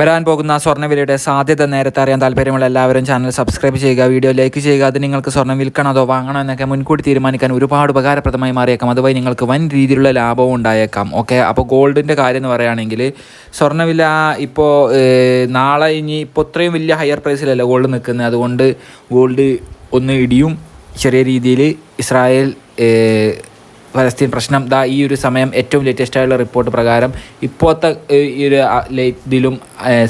വരാൻ പോകുന്ന സ്വർണവിലയുടെ സാധ്യത നേരത്തെ അറിയാൻ താല്പര്യമുള്ള എല്ലാവരും ചാനൽ സബ്സ്ക്രൈബ് ചെയ്യുക വീഡിയോ ലൈക്ക് ചെയ്യുക. അത് നിങ്ങൾക്ക് സ്വർണം വിൽക്കണോ അതോ വാങ്ങണോ എന്നൊക്കെ മുൻകൂട്ടി തീരുമാനിക്കാൻ ഒരുപാട് ഉപകാരപ്രദമായി മാറിയേക്കാം. അതുവഴി നിങ്ങൾക്ക് വൻ രീതിയിലുള്ള ലാഭവും ഉണ്ടായേക്കാം. ഓക്കെ അപ്പോൾ ഗോൾഡിന്റെ കാര്യം എന്ന് പറയുകയാണെങ്കിൽ സ്വർണവില ഇപ്പോൾ നാളെ ഇനി ഇപ്പോൾ ഇത്രയും വലിയ ഹയർ പ്രൈസിലല്ല ഗോൾഡ് നിൽക്കുന്നത്. അതുകൊണ്ട് ഗോൾഡ് ഒന്ന് ഇടിയും. ചെറിയ രീതിയിൽ ഇസ്രായേൽ ഏഹ്, ഫലസ്തീൻ പ്രശ്നം. ദാ ഈ ഒരു സമയം ഏറ്റവും ലേറ്റസ്റ്റ് ആയുള്ള റിപ്പോർട്ട് പ്രകാരം ഇപ്പോഴത്തെ ഈ ഒരു ഇതിലും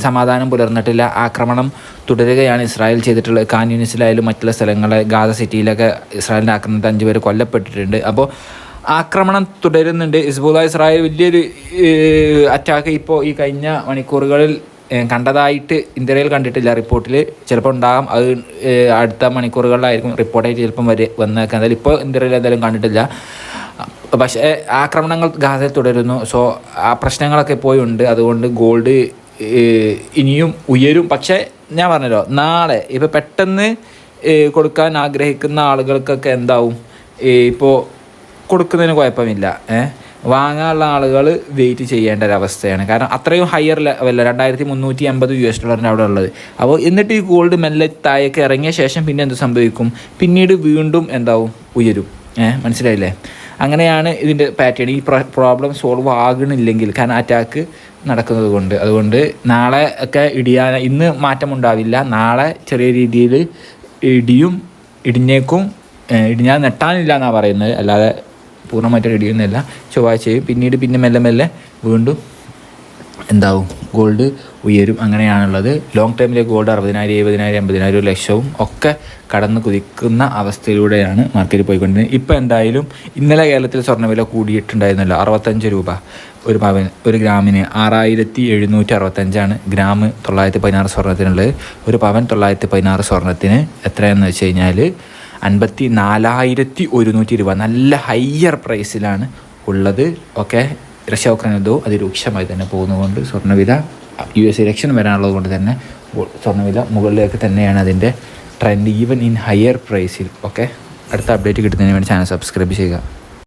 സമാധാനം പുലർന്നിട്ടില്ല. ആക്രമണം തുടരുകയാണ് ഇസ്രായേൽ ചെയ്തിട്ടുള്ളത് കാൻ യൂണിസിലായാലും മറ്റുള്ള സ്ഥലങ്ങളെ ഗാദ സിറ്റിയിലൊക്കെ ഇസ്രായേലിന്റെ ആക്രമണത്തിൽ അഞ്ച് പേര് കൊല്ലപ്പെട്ടിട്ടുണ്ട്. അപ്പോൾ ആക്രമണം തുടരുന്നുണ്ട്. ഇസ്ബുല്ല ഇസ്രായേൽ വലിയൊരു അറ്റാക്ക് ഇപ്പോൾ ഈ കഴിഞ്ഞ മണിക്കൂറുകളിൽ കണ്ടതായിട്ട് ഇന്ത്യയിൽ കണ്ടിട്ടില്ല റിപ്പോർട്ടിൽ. ചിലപ്പോൾ ഉണ്ടാകാം. അത് അടുത്ത മണിക്കൂറുകളിലായിരിക്കും റിപ്പോർട്ടായിട്ട് ചിലപ്പം വരെ വന്നേക്കാം എന്തായാലും ഇപ്പോൾ ഇന്ത്യയിൽ എന്തായാലും കണ്ടിട്ടില്ല. പക്ഷേ ആക്രമണങ്ങൾ ഗാസയിൽ തുടരുന്നു. സോ ആ പ്രശ്നങ്ങളൊക്കെ പോയി ഉണ്ട് അതുകൊണ്ട് ഗോൾഡ് ഇനിയും ഉയരും. പക്ഷേ ഞാൻ പറഞ്ഞല്ലോ നാളെ ഇപ്പോൾ പെട്ടെന്ന് കൊടുക്കാൻ ആഗ്രഹിക്കുന്ന ആളുകൾക്കൊക്കെ എന്താവും? ഇപ്പോൾ കൊടുക്കുന്നതിന് കുഴപ്പമില്ല. ഏഹ് വാങ്ങാനുള്ള ആളുകൾ വെയിറ്റ് ചെയ്യേണ്ട അവസ്ഥയാണ്. കാരണം അത്രയും ഹയർ ലെവല്ല രണ്ടായിരത്തി മുന്നൂറ്റി അമ്പത് യു എസ് ഡോളറിന്റെ അവിടെ ഉള്ളത്. അപ്പോൾ എന്നിട്ട് ഈ ഗോൾഡ് മെല്ലെ താഴേക്ക് ഇറങ്ങിയ ശേഷം പിന്നെ എന്ത് സംഭവിക്കും? പിന്നീട് വീണ്ടും എന്താവും? ഉയരും. ഏഹ് മനസ്സിലായില്ലേ? അങ്ങനെയാണ് ഇതിന്റെ പാറ്റേൺ ഈ പ്രോബ്ലം സോൾവ് ആകണില്ലെങ്കിൽ കാരണം അറ്റാക്ക് നടക്കുന്നത് കൊണ്ട്. അതുകൊണ്ട് നാളെ ഒക്കെ ഇടിയാൻ ഇന്ന് മാറ്റമുണ്ടാവില്ല. നാളെ ചെറിയ രീതിയിൽ ഇടിയും ഇടിഞ്ഞേക്കും ഇടിഞ്ഞാൽ നെട്ടാനില്ല എന്നാണ് പറയുന്നത്. അല്ലാതെ പൂർണമായിട്ട് ഇടിയുന്നില്ല ചൊവ്വാഴ്ചയും പിന്നീട് പിന്നെ മെല്ലെ മെല്ലെ വീണ്ടും എന്താവും? ഗോൾഡ് ഉയരും. അങ്ങനെയാണുള്ളത്. ലോങ് ടൈമിലെ ഗോൾഡ് അറുപതിനായിരം എഴുപതിനായിരം എൺപതിനായിരം ലക്ഷവും ഒക്കെ കടന്ന് കുതിക്കുന്ന അവസ്ഥയിലൂടെയാണ് മാർക്കറ്റ് പോയിക്കൊണ്ടിരുന്നത്. ഇപ്പോൾ എന്തായാലും ഇന്നലെ കേരളത്തിൽ സ്വർണവില കൂടിയിട്ടുണ്ടായിരുന്നല്ലോ അറുപത്തഞ്ച് രൂപ. ഒരു പവൻ ഒരു ഗ്രാമിന് ആറായിരത്തി എഴുന്നൂറ്റി അറുപത്തഞ്ചാണ് ഗ്രാം തൊള്ളായിരത്തി പതിനാറ് സ്വർണത്തിനുള്ളത് ഒരു പവൻ തൊള്ളായിരത്തി പതിനാറ് സ്വർണത്തിന് എത്രയാണെന്ന് വെച്ച് കഴിഞ്ഞാൽ അൻപത്തി നാലായിരത്തി ഒരുന്നൂറ്റി രൂപ നല്ല ഹയ്യർ പ്രൈസിലാണ് ഉള്ളത്. ഓക്കെ റഷ്യ ഉക്രൈൻ യുദ്ധവും അതിരൂക്ഷമായി തന്നെ പോകുന്നതുകൊണ്ട് സ്വർണവില യു എസ് ഇലക്ഷൻ വരാനുള്ളത് കൊണ്ട് തന്നെ സ്വർണവില മുകളിലേക്ക് തന്നെയാണ് അതിന്റെ ട്രെൻഡ് ഈവൻ ഇൻ ഹയർ പ്രൈസിൽ ഓക്കെ അടുത്ത അപ്ഡേറ്റ് കിട്ടുന്നതിന് വേണ്ടി ചാനൽ സബ്സ്ക്രൈബ് ചെയ്യുക.